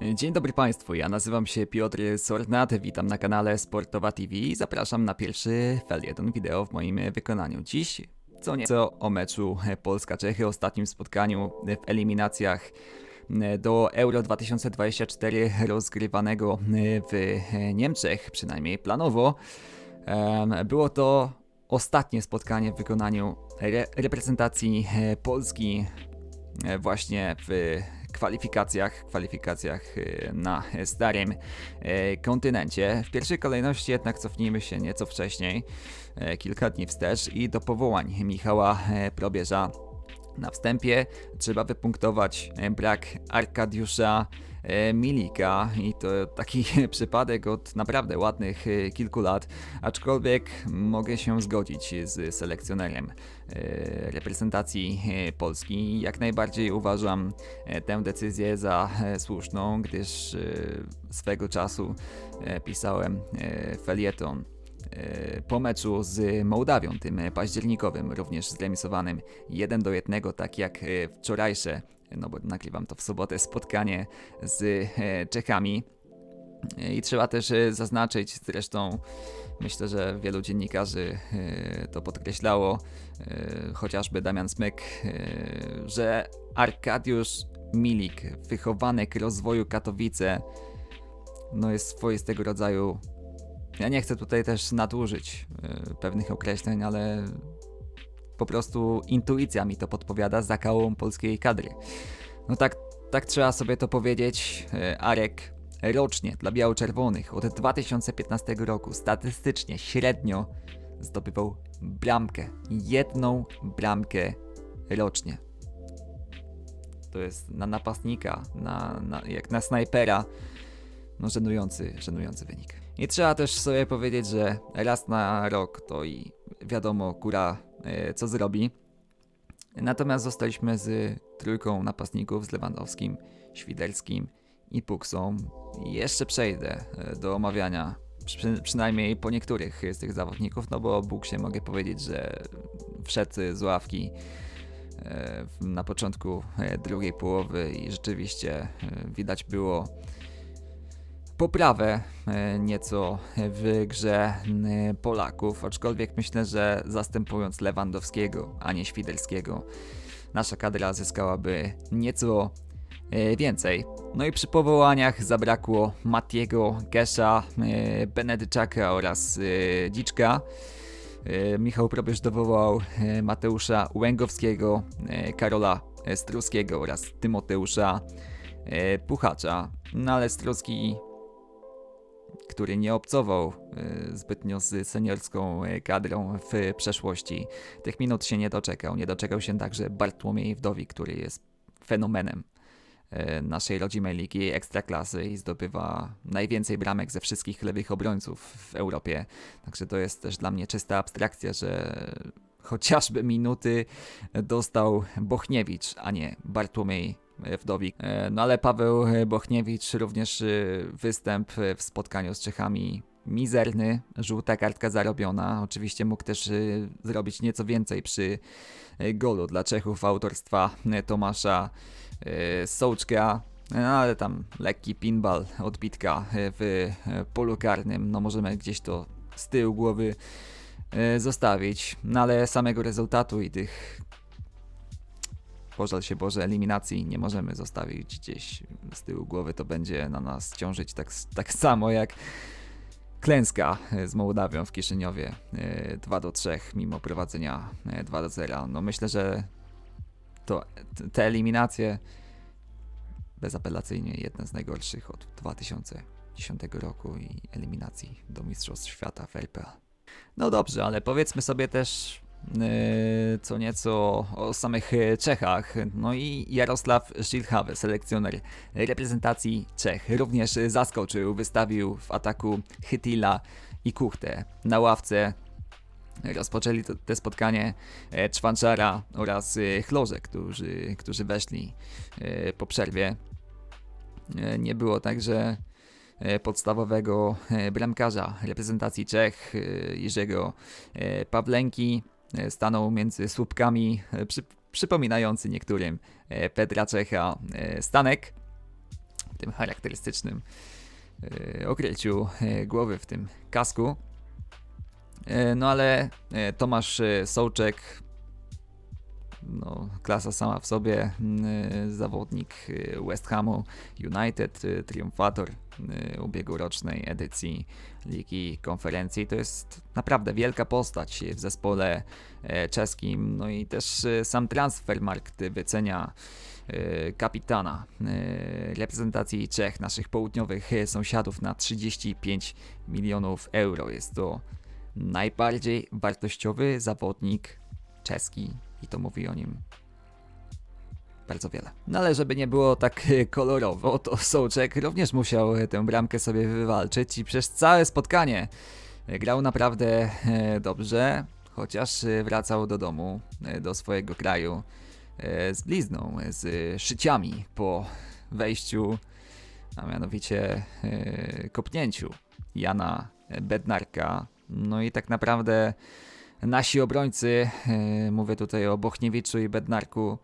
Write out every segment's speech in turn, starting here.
Dzień dobry Państwu, ja nazywam się Piotr Sornat, witam na kanale Sportowa TV i zapraszam na pierwszy felieton wideo w moim wykonaniu. Dziś co nieco o meczu Polska-Czechy, ostatnim spotkaniu w eliminacjach do Euro 2024 rozgrywanego w Niemczech, przynajmniej planowo. Było to ostatnie spotkanie w wykonaniu re reprezentacji Polski właśnie w kwalifikacjach, kwalifikacjach e, na starym e, kontynencie. W pierwszej kolejności jednak cofnijmy się nieco wcześniej, kilka dni wstecz i do powołań Michała Probierza. Na wstępie trzeba wypunktować brak Arkadiusza Milika i to taki przypadek od naprawdę ładnych e, kilku lat, aczkolwiek mogę się zgodzić z selekcjonerem e, reprezentacji e, Polski. Jak najbardziej uważam e, tę decyzję za e, słuszną, gdyż e, swego czasu e, pisałem e, felieton e, po meczu z Mołdawią, tym październikowym, również zremisowanym 1 do 1, tak jak e, wczorajsze, no bo nagrywam to w sobotę, spotkanie z e, Czechami. E, I trzeba też e, zaznaczyć, zresztą myślę, że wielu dziennikarzy to podkreślało, chociażby Damian Smyk, że Arkadiusz Milik, wychowanek rozwoju Katowice, no jest swoistego rodzaju ja nie chcę tutaj też nadużyć pewnych określeń, ale po prostu intuicja mi to podpowiada zakałą polskiej kadry. No tak, tak trzeba sobie to powiedzieć. Y, Arek rocznie dla biało-czerwonych od 2015 roku statystycznie średnio zdobywał bramkę. Jedną bramkę rocznie. To jest na napastnika, na, na, jak na snajpera. No żenujący, żenujący wynik. I trzeba też sobie powiedzieć, że raz na rok to i wiadomo, kura e, co zrobi. Natomiast zostaliśmy z trójką napastników, z Lewandowskim, Świderskim i Puksą. Jeszcze przejdę e, do omawiania przy, przynajmniej po niektórych z tych zawodników, no bo o Buksie mogę powiedzieć, że wszedł z ławki e, na początku e, drugiej połowy i rzeczywiście e, widać było poprawę e, nieco w grze e, Polaków, aczkolwiek myślę, że zastępując Lewandowskiego, a nie Świderskiego, nasza kadra zyskałaby nieco e, więcej. No i przy powołaniach zabrakło Matiego, Gesza, e, Benedyczaka oraz Dziczka. Michał Probierz dowołał Mateusza Łęgowskiego, Karola Struskiego oraz Tymoteusza Puchacza. No ale Struski który nie obcował e, zbytnio z seniorską e, kadrą w przeszłości. Tych minut się nie doczekał. Nie doczekał się także Bartłomiej Wdowik, który jest fenomenem e, naszej rodzimej ligi ekstraklasy i zdobywa najwięcej bramek ze wszystkich lewych obrońców w Europie. Także to jest też dla mnie czysta abstrakcja, że chociażby minuty dostał Bochniewicz, a nie Bartłomiej Wdowik. E, No ale Paweł Bochniewicz również e, występ w spotkaniu z Czechami mizerny, żółta kartka zarobiona. Oczywiście mógł też e, zrobić nieco więcej przy golu dla Czechów autorstwa Tomasza Sołczka. No ale tam lekki pinball, odbitka w polu karnym, no możemy gdzieś to z tyłu głowy zostawić. No ale samego rezultatu i tych pożal się Boże, eliminacji nie możemy zostawić gdzieś z tyłu głowy. To będzie na nas ciążyć tak, tak samo jak klęska e, z Mołdawią w Kiszyniowie e, 2 do 3 mimo prowadzenia e, 2 do 0. No myślę, że to, te eliminacje bezapelacyjnie jedne z najgorszych od 2010 roku i eliminacji do Mistrzostw Świata w RPA. No dobrze, ale powiedzmy sobie też yy, co nieco o samych Czechach. No i Jarosław Szilhawe, selekcjoner reprezentacji Czech, również zaskoczył, wystawił w ataku Chytila i Kuchtę na ławce. Rozpoczęli to, te spotkanie e, Czwanczara oraz e, Chlorze, którzy, którzy weszli e, po przerwie. Nie było także e, podstawowego e, bramkarza reprezentacji Czech, e, Jerzego e, Pawlenki. E, Stanął między słupkami, e, przy, przypominający niektórym e, Petra Czecha e, Stanek. tym charakterystycznym e, okryciu e, głowy w tym kasku. E, No ale e, Tomasz e, Sołczek, no, klasa sama w sobie, e, zawodnik e, West Hamu United, e, triumfator ubiegłorocznej edycji Ligi Konferencji. To jest naprawdę wielka postać w zespole e, czeskim. No i też sam Transfermarkt wycenia kapitana reprezentacji Czech, naszych południowych sąsiadów, na 35 milionów euro. Jest to najbardziej wartościowy zawodnik czeski i to mówi o nim bardzo wiele. No ale żeby nie było tak e, kolorowo, to Sołczek również musiał e, tę bramkę sobie wywalczyć i przez całe spotkanie e, grał naprawdę dobrze, chociaż wracał do domu, do swojego kraju z blizną, z szyciami po wejściu, a mianowicie kopnięciu Jana Bednarka. No i tak naprawdę nasi obrońcy, e, mówię tutaj o Bochniewiczu i Bednarku,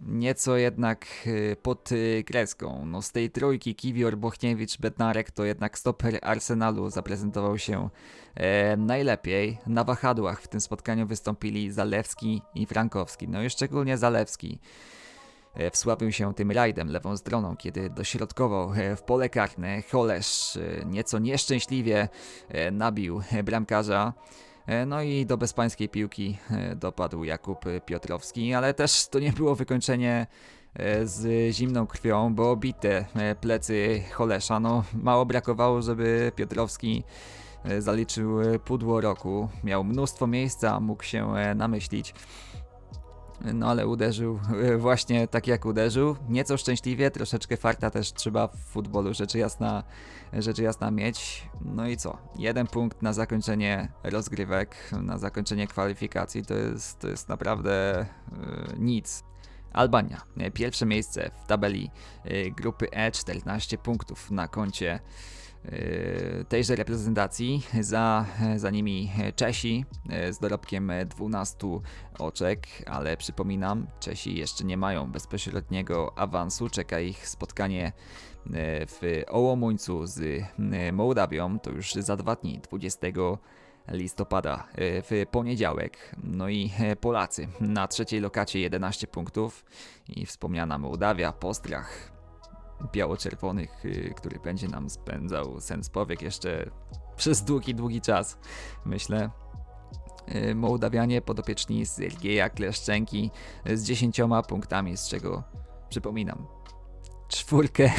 nieco jednak e, pod kreską. No z tej trójki Kiwior, Bochniewicz, Bednarek to jednak stoper Arsenalu zaprezentował się e, najlepiej. Na wahadłach w tym spotkaniu wystąpili Zalewski i Frankowski. No i szczególnie Zalewski wsławił się tym rajdem lewą stroną, kiedy dośrodkował e, w pole karne. Holesz e, nieco nieszczęśliwie e, nabił e, bramkarza. E, No i do bezpańskiej piłki e, dopadł Jakub e, Piotrowski, ale też to nie było wykończenie e, z zimną krwią, bo bite e, plecy Holesza. No, mało brakowało, żeby Piotrowski e, zaliczył e, pudło roku. Miał mnóstwo miejsca, mógł się e, namyślić. No ale uderzył e, właśnie tak jak uderzył. Nieco szczęśliwie, troszeczkę farta też trzeba w futbolu rzecz jasna, rzecz jasna mieć. No i co? Jeden punkt na zakończenie rozgrywek, na zakończenie kwalifikacji to jest, to jest naprawdę e, nic. Albania, e, pierwsze miejsce w tabeli grupy E, 14 punktów na koncie tejże reprezentacji. Za, za nimi Czesi e, z dorobkiem 12 oczek, ale przypominam, Czesi jeszcze nie mają bezpośredniego awansu. Czeka ich spotkanie e, w Ołomuńcu z e, Mołdawią. To już za dwa dni, 20 listopada e, w poniedziałek. No i e, Polacy na trzeciej lokacie 11 punktów i wspomniana Mołdawia, Postrach biało-czerwonych, y, który będzie nam spędzał sens powiek jeszcze przez długi, długi czas, myślę. Y, Mołdawianie podopieczni Sergieja Kleszczenki z 10 punktami, z czego przypominam, czwórkę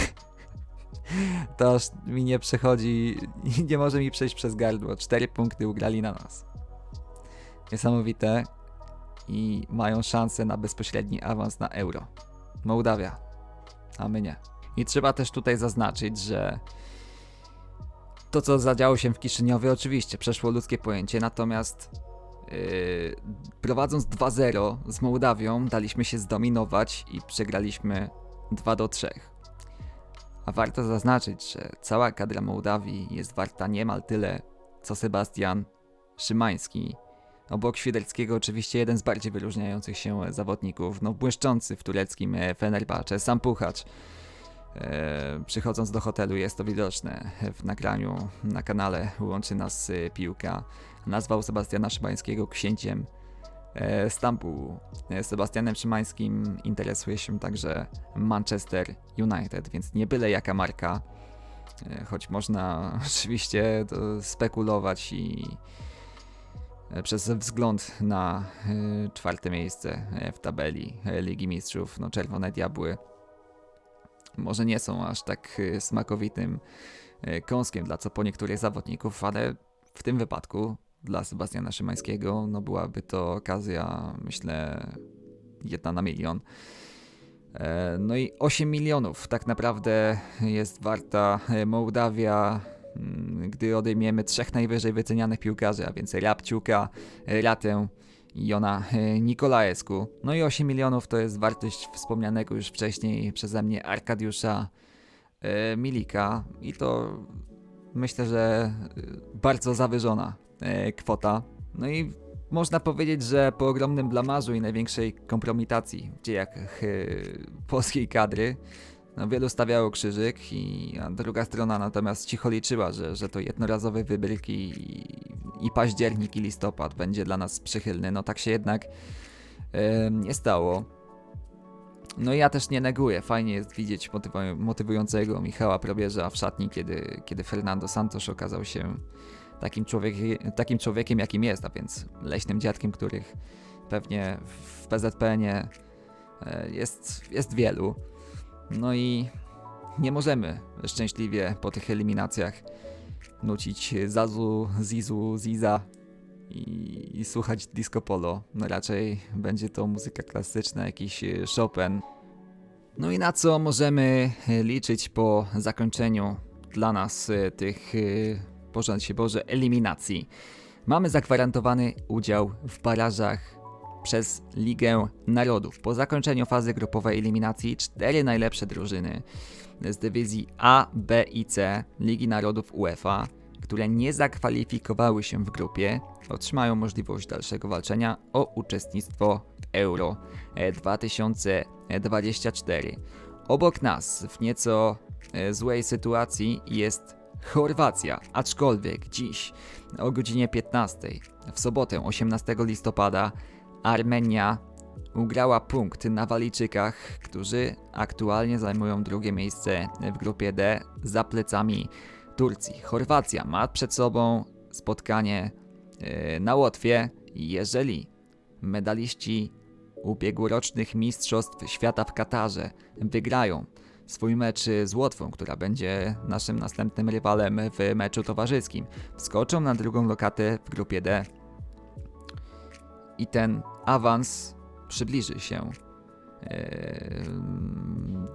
to aż mi nie przechodzi, nie może mi przejść przez gardło. Cztery punkty ugrali na nas. Niesamowite i mają szansę na bezpośredni awans na euro. Mołdawia, a my nie. I trzeba też tutaj zaznaczyć, że to, co zadziało się w Kiszyniowie, oczywiście przeszło ludzkie pojęcie, natomiast yy, prowadząc 2-0 z Mołdawią, daliśmy się zdominować i przegraliśmy 2 do 3. A warto zaznaczyć, że cała kadra Mołdawii jest warta niemal tyle, co Sebastian Szymański. Obok Świderskiego oczywiście jeden z bardziej wyróżniających się zawodników, no błyszczący w tureckim Fenerbahce, sam Puchacz. E, przychodząc do hotelu jest to widoczne w nagraniu na kanale Łączy nas e, piłka. Nazwał Sebastiana Szymańskiego księciem e, Stambułu. Sebastianem Szymańskim interesuje się także Manchester United, więc nie byle jaka marka, choć można oczywiście spekulować i przez wzgląd na czwarte miejsce w tabeli Ligi Mistrzów, no Czerwone Diabły może nie są aż tak e, smakowitym e, kąskiem dla co po niektórych zawodników, ale w tym wypadku dla Sebastiana Szymańskiego no byłaby to okazja, myślę, jedna na milion. E, No i 8 milionów tak naprawdę jest warta Mołdawia, mm, gdy odejmiemy trzech najwyżej wycenianych piłkarzy, a więc Rabciuka, Ratę Jona Nikolaesku. No i 8 milionów to jest wartość wspomnianego już wcześniej przeze mnie Arkadiusza e, Milika i to myślę, że e, bardzo zawyżona e, kwota. No i można powiedzieć, że po ogromnym blamarzu i największej kompromitacji w dziejach polskiej kadry, No, wielu stawiało krzyżyk, i, a druga strona natomiast cicho liczyła, że, że to jednorazowy wybryk i, i październik i listopad będzie dla nas przychylny. No tak się jednak nie stało. No ja też nie neguję. Fajnie jest widzieć motywu- motywującego Michała Probierza w szatni, kiedy, kiedy Fernando Santos okazał się takim, człowiek, takim człowiekiem, jakim jest, a więc leśnym dziadkiem, których pewnie w PZPN-ie e, jest, jest wielu. No i nie możemy szczęśliwie po tych eliminacjach nucić Zazu, Zizu, Ziza i, i słuchać disco polo. No raczej będzie to muzyka klasyczna, jakiś Chopin. No i na co możemy liczyć po zakończeniu dla nas tych, Boże się Boże, eliminacji? Mamy zagwarantowany udział w barażach przez Ligę Narodów. Po zakończeniu fazy grupowej eliminacji cztery najlepsze drużyny z dywizji A, B i C Ligi Narodów UEFA, które nie zakwalifikowały się w grupie, otrzymają możliwość dalszego walczenia o uczestnictwo w Euro e, 2024. Obok nas w nieco e, złej sytuacji jest Chorwacja, aczkolwiek dziś o godzinie 15 w sobotę 18 listopada Armenia ugrała punkt na Walijczykach, którzy aktualnie zajmują drugie miejsce w grupie D za plecami Turcji. Chorwacja ma przed sobą spotkanie e, na Łotwie. Jeżeli medaliści ubiegłorocznych Mistrzostw Świata w Katarze wygrają swój mecz z Łotwą, która będzie naszym następnym rywalem w meczu towarzyskim, wskoczą na drugą lokatę w grupie D i ten awans przybliży się e,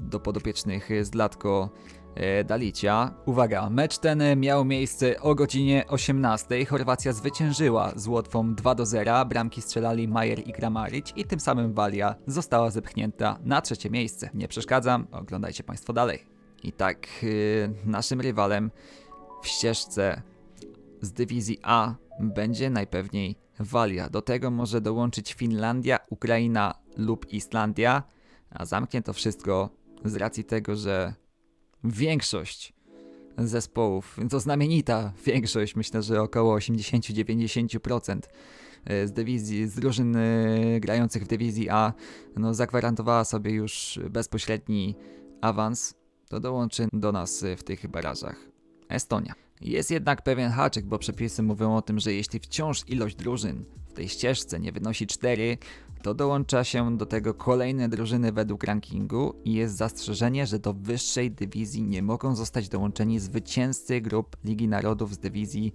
do podopiecznych z Latko e, Dalicia. Uwaga, mecz ten miał miejsce o godzinie 18. Chorwacja zwyciężyła z Łotwą 2 do 0. Bramki strzelali Majer i Kramaric i tym samym Walia została zepchnięta na trzecie miejsce. Nie przeszkadzam, oglądajcie Państwo dalej. I tak e, naszym rywalem w ścieżce z dywizji A będzie najpewniej Walia. Do tego może dołączyć Finlandia, Ukraina lub Islandia, a zamknie to wszystko z racji tego, że większość zespołów, to znamienita większość, myślę, że około 80-90% e, z dywizji, z drużyn e, grających w dywizji A, no zagwarantowała sobie już bezpośredni awans, to dołączy do nas w tych barażach Estonia. Jest jednak pewien haczyk, bo przepisy mówią o tym, że jeśli wciąż ilość drużyn w tej ścieżce nie wynosi 4, to dołącza się do tego kolejne drużyny według rankingu i jest zastrzeżenie, że do wyższej dywizji nie mogą zostać dołączeni zwycięzcy grup Ligi Narodów z dywizji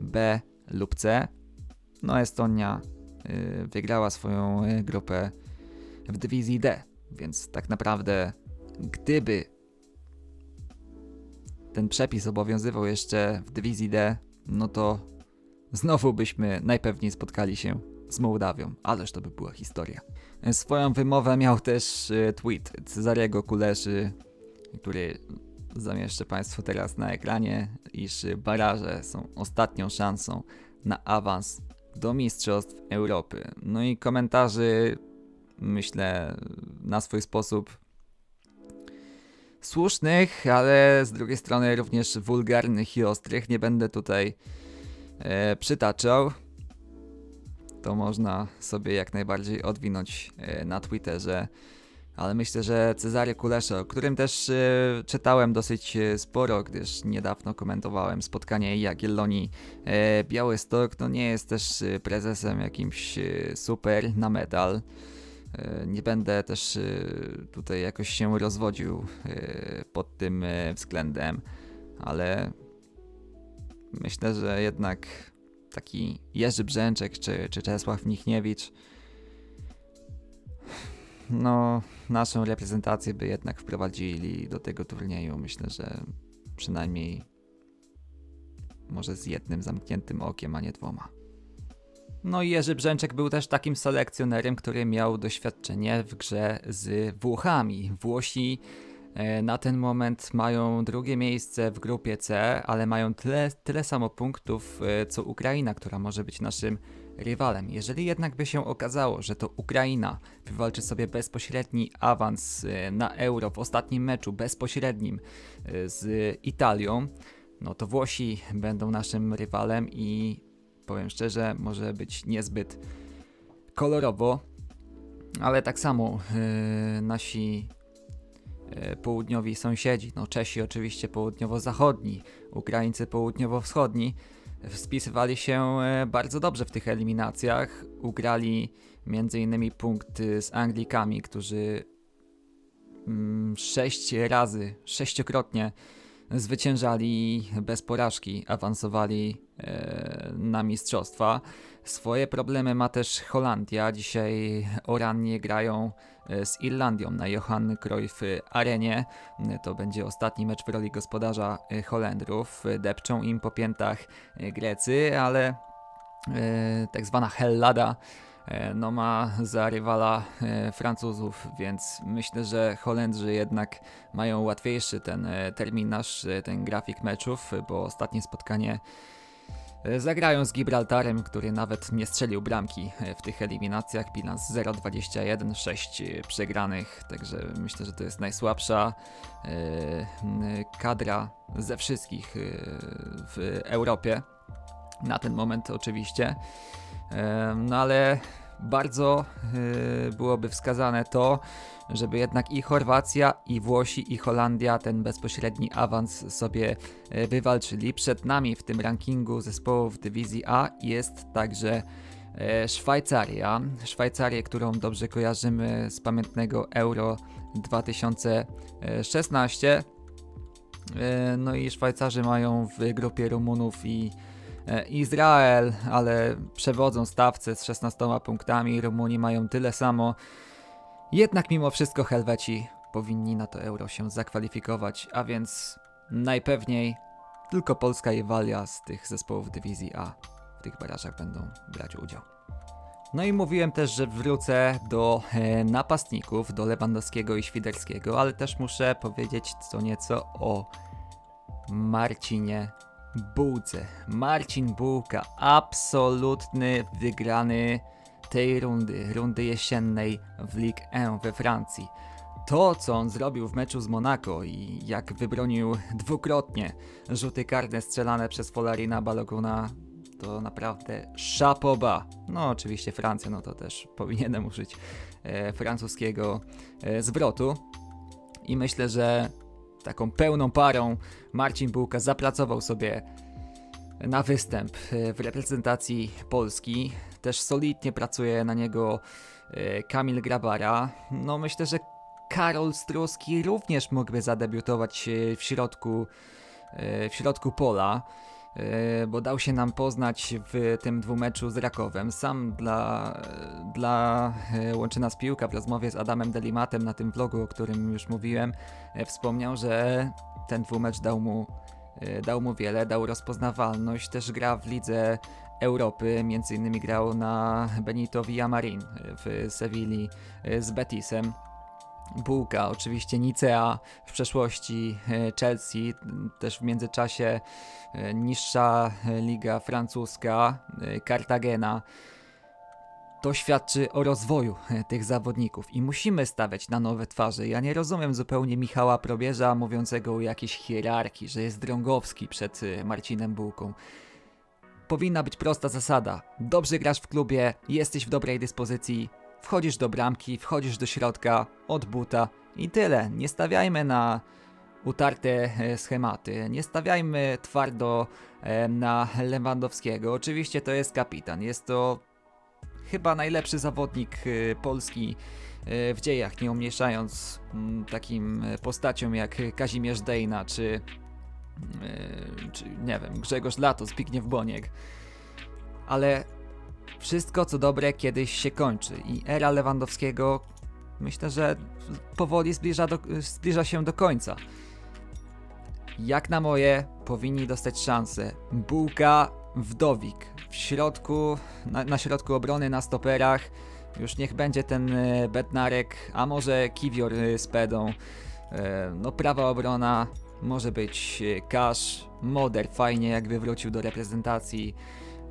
B lub C. No Estonia yy, wygrała swoją y, grupę w dywizji D, więc tak naprawdę gdyby ten przepis obowiązywał jeszcze w dywizji D, no to znowu byśmy najpewniej spotkali się z Mołdawią, ależ to by była historia. Swoją wymowę miał też e, tweet Cezariego Kuleszy, który zamieszczę Państwu teraz na ekranie, iż baraże są ostatnią szansą na awans do Mistrzostw Europy. No i komentarzy, myślę, na swój sposób słusznych, ale z drugiej strony również wulgarnych i ostrych. Nie będę tutaj e, przytaczał. To można sobie jak najbardziej odwinąć e, na Twitterze. Ale myślę, że Cezary Kulesza, o którym też e, czytałem dosyć e, sporo, gdyż niedawno komentowałem spotkanie Jagiellonii e, Białystok, no nie jest też e, prezesem jakimś e, super na medal. E, Nie będę też e, tutaj jakoś się rozwodził e, pod tym względem, ale myślę, że jednak taki Jerzy Brzęczek czy, czy Czesław Michniewicz no naszą reprezentację by jednak wprowadzili do tego turnieju. Myślę, że przynajmniej może z jednym zamkniętym okiem, a nie dwoma. No i Jerzy Brzęczek był też takim selekcjonerem, który miał doświadczenie w grze z Włochami. Włosi e, na ten moment mają drugie miejsce w grupie C, ale mają tyle, tyle samo punktów e, co Ukraina, która może być naszym rywalem. Jeżeli jednak by się okazało, że to Ukraina wywalczy sobie bezpośredni awans e, na Euro w ostatnim meczu bezpośrednim z Italią, no to Włosi będą naszym rywalem i powiem szczerze, może być niezbyt kolorowo, ale tak samo yy, nasi yy, południowi sąsiedzi, no Czesi oczywiście południowo-zachodni, Ukraińcy południowo-wschodni, spisywali się yy, bardzo dobrze w tych eliminacjach. Ugrali m.in. punkty z Anglikami, którzy mm, sześć razy, sześciokrotnie zwyciężali bez porażki, awansowali e, na mistrzostwa. Swoje problemy ma też Holandia. Dzisiaj o grają e, z Irlandią na Johan Cruyff Arenie. To będzie ostatni mecz w roli gospodarza e, Holendrów. Depczą im po piętach Grecy, ale tak zwana Hellada no ma za rywala e, Francuzów, więc myślę, że Holendrzy jednak mają łatwiejszy ten e, terminarz, e, ten grafik meczów, bo ostatnie spotkanie e, zagrają z Gibraltarem, który nawet nie strzelił bramki e, w tych eliminacjach. Bilans 0-21, 6 przegranych, także myślę, że to jest najsłabsza e, kadra ze wszystkich e, w Europie. Na ten moment oczywiście. No ale bardzo e, byłoby wskazane to, żeby jednak i Chorwacja, i Włosi, i Holandia ten bezpośredni awans sobie e, wywalczyli. Przed nami w tym rankingu zespołów dywizji A jest także e, Szwajcaria. Szwajcarię, którą dobrze kojarzymy z pamiętnego Euro 2016. E, No i Szwajcarzy mają w grupie Rumunów i Izrael, ale przewodzą stawce z 16 punktami. Rumuni mają tyle samo. Jednak mimo wszystko Helweci powinni na to euro się zakwalifikować, a więc najpewniej tylko Polska i Walia z tych zespołów dywizji A w tych barażach będą brać udział. No i mówiłem też, że wrócę do e, napastników, do Lewandowskiego i Świderskiego, ale też muszę powiedzieć co nieco o Marcinie Bułce. Marcin Bułka, absolutny wygrany tej rundy, rundy jesiennej w Ligue 1 we Francji. To, co on zrobił w meczu z Monaco i jak wybronił dwukrotnie rzuty karne strzelane przez Folarina Baloguna, to naprawdę szapoba. No oczywiście Francja, no to też powinienem użyć e, francuskiego e, zwrotu. I myślę, że taką pełną parą Marcin Bułka zapracował sobie na występ e, w reprezentacji Polski. Też solidnie pracuje na niego e, Kamil Grabara. No myślę, że Karol Struski również mógłby zadebiutować e, w środku, w środku pola, bo dał się nam poznać w tym dwumeczu z Rakowem. Sam dla, dla e, Łączy Nas Piłka w rozmowie z Adamem Delimatem na tym vlogu, o którym już mówiłem, e, wspomniał, że ten dwumecz dał mu, e, dał mu wiele, dał rozpoznawalność, też gra w lidze Europy, między innymi grał na Benito Villamarin w Sewilli e, z Betisem. Bułka, oczywiście Nicea, w przeszłości e, Chelsea, też w międzyczasie e, niższa e, liga francuska, Cartagena. To świadczy o rozwoju tych zawodników i musimy stawiać na nowe twarze. Ja nie rozumiem zupełnie Michała Probierza mówiącego o jakiejś hierarchii, że jest Drągowski przed Marcinem Bułką. Powinna być prosta zasada. Dobrze grasz w klubie, jesteś w dobrej dyspozycji, wchodzisz do bramki, wchodzisz do środka, od buta i tyle. Nie stawiajmy na utarte e, schematy, nie stawiajmy twardo e, na Lewandowskiego. Oczywiście to jest kapitan, jest to chyba najlepszy zawodnik e, Polski w dziejach, nie umniejszając mm, takim postaciom jak Kazimierz Dejna czy, czy nie wiem, Grzegorz Lato, Zbigniew Boniek. Ale wszystko co dobre kiedyś się kończy i era Lewandowskiego myślę, że powoli zbliża, do, zbliża się do końca. Jak na moje, powinni dostać szansę. Bułka, Wdowik w środku, na, na środku obrony, na stoperach. Już niech będzie ten e, Bednarek, a może Kiwior e, z Pedą. E, No prawa obrona, może być Kasz, Moder fajnie jak wywrócił do reprezentacji.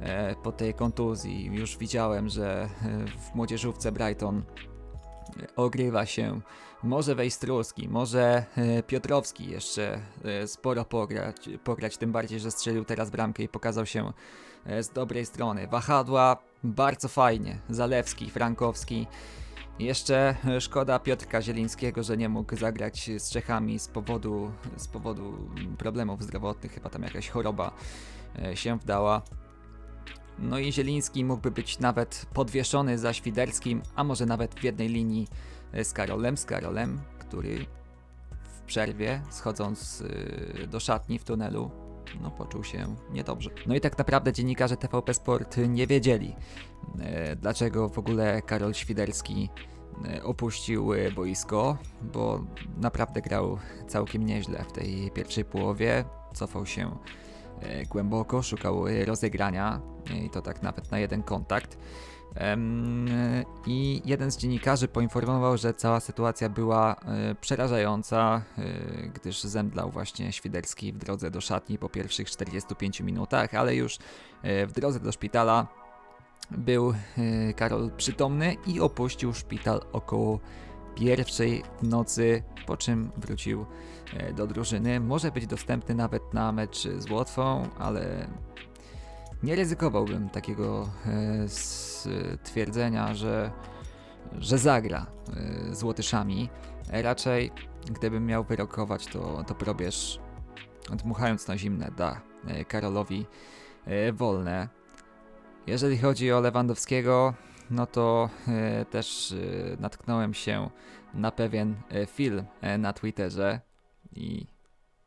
E, po tej kontuzji. Już widziałem, że e, w młodzieżówce Brighton ogrywa się. Może wejść Struski, może e, Piotrowski jeszcze e, sporo pograć, pograć, tym bardziej, że strzelił teraz bramkę i pokazał się e, z dobrej strony. Wahadła bardzo fajnie, Zalewski, Frankowski. Jeszcze e, szkoda Piotrka Zielińskiego, że nie mógł zagrać z Czechami z powodu, z powodu problemów zdrowotnych, chyba tam jakaś choroba e, się wdała. No i Zieliński mógłby być nawet podwieszony za Świderskim, a może nawet w jednej linii e, z Karolem, z Karolem, który w przerwie, schodząc y, do szatni w tunelu, no poczuł się niedobrze. No i tak naprawdę dziennikarze TVP Sport nie wiedzieli, e, dlaczego w ogóle Karol Świderski e, opuścił e, boisko, bo naprawdę grał całkiem nieźle w tej pierwszej połowie, cofał się e, głęboko, szukał e, rozegrania e, i to tak nawet na jeden kontakt. I jeden z dziennikarzy poinformował, że cała sytuacja była e, przerażająca, e, gdyż zemdlał właśnie Świderski w drodze do szatni po pierwszych 45 minutach, ale już e, w drodze do szpitala był e, Karol przytomny i opuścił szpital około pierwszej w nocy, po czym wrócił e, do drużyny. Może być dostępny nawet na mecz z Łotwą, ale nie ryzykowałbym takiego e, stwierdzenia, że, że zagra e, z Łotyszami. Raczej, gdybym miał wyrokować, to, to probierz, dmuchając na zimne, da Karolowi wolne. Jeżeli chodzi o Lewandowskiego, no to e, też e, natknąłem się na pewien e, film na Twitterze i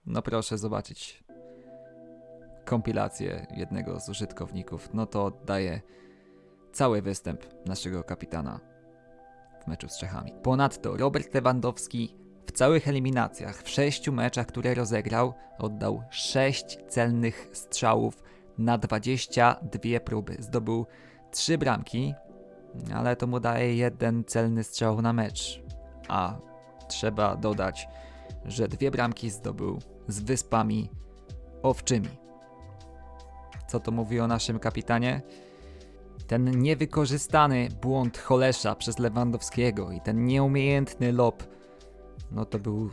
no proszę zobaczyć kompilację jednego z użytkowników, no to daje cały występ naszego kapitana w meczu z Czechami. Ponadto Robert Lewandowski w całych eliminacjach, w sześciu meczach, które rozegrał, oddał 6 celnych strzałów na 22 próby. Zdobył 3 bramki, ale to mu daje jeden celny strzał na mecz. A trzeba dodać, że dwie bramki zdobył z wyspami owczymi. Co to mówi o naszym kapitanie? Ten niewykorzystany błąd Holesza przez Lewandowskiego i ten nieumiejętny lob, no to był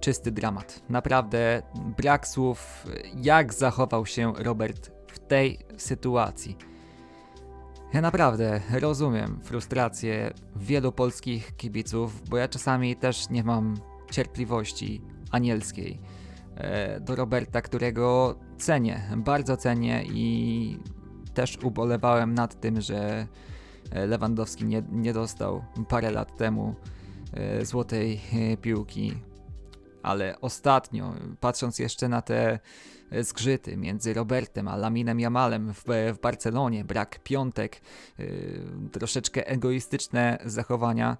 czysty dramat. Naprawdę brak słów, jak zachował się Robert w tej sytuacji. Ja naprawdę rozumiem frustrację wielu polskich kibiców, bo ja czasami też nie mam cierpliwości anielskiej e, do Roberta, którego cenię, bardzo cenię i też ubolewałem nad tym, że e, Lewandowski nie, nie dostał parę lat temu e, złotej piłki. Ale ostatnio, patrząc jeszcze na te zgrzyty między Robertem a Laminem Jamalem w, w Barcelonie, brak piątek, e, troszeczkę egoistyczne zachowania,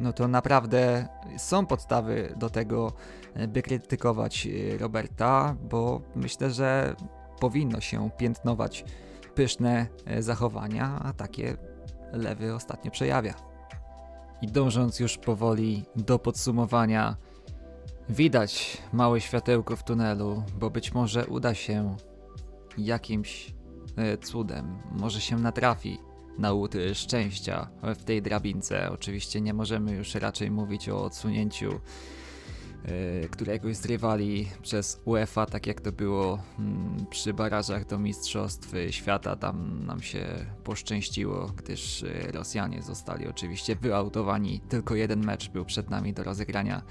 no to naprawdę są podstawy do tego, e, by krytykować e, Roberta, bo myślę, że powinno się piętnować pyszne e, zachowania, a takie lewy ostatnio przejawia. I dążąc już powoli do podsumowania, widać małe światełko w tunelu, bo być może uda się jakimś e, cudem, może się natrafi na łód szczęścia w tej drabince. Oczywiście nie możemy już raczej mówić o odsunięciu e, któregoś z rywali przez UEFA, tak jak to było mm, przy barażach do Mistrzostw Świata. Tam nam się poszczęściło, gdyż e, Rosjanie zostali oczywiście wyautowani. Tylko jeden mecz był przed nami do rozegrania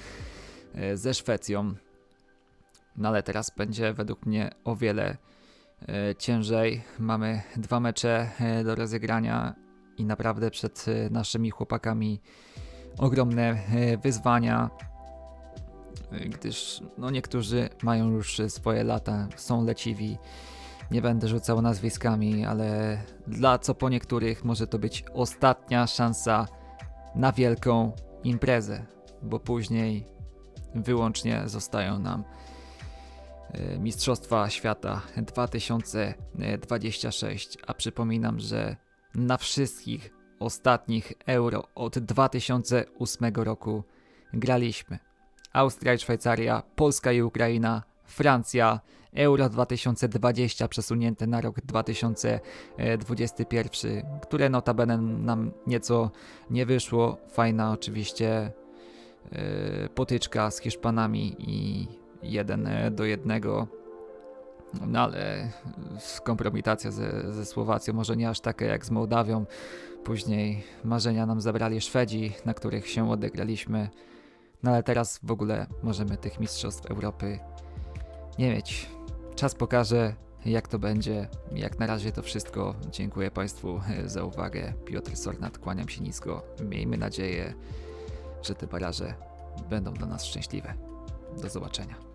ze Szwecją. No ale teraz będzie według mnie o wiele e, ciężej. Mamy dwa mecze e, do rozegrania i naprawdę przed e, naszymi chłopakami ogromne e, wyzwania gdyż no niektórzy mają już swoje lata, są leciwi. Nie będę rzucał nazwiskami, ale dla co po niektórych może to być ostatnia szansa na wielką imprezę, bo później wyłącznie zostają nam e, Mistrzostwa Świata 2026, a przypominam, że na wszystkich ostatnich euro od 2008 roku graliśmy. Austria i Szwajcaria, Polska i Ukraina Francja, Euro 2020 przesunięte na rok 2021, które notabene nam nieco nie wyszło. Fajna oczywiście potyczka z Hiszpanami i jeden e, do jednego. No ale kompromitacja ze, ze Słowacją, może nie aż taka jak z Mołdawią. Później marzenia nam zabrali Szwedzi, na których się odegraliśmy. No ale teraz w ogóle możemy tych mistrzostw Europy nie mieć. Czas pokaże, jak to będzie. Jak na razie to wszystko. Dziękuję Państwu e, za uwagę. Piotr Sornat, kłaniam się nisko. Miejmy nadzieję, że te baraże będą dla nas szczęśliwe. Do zobaczenia.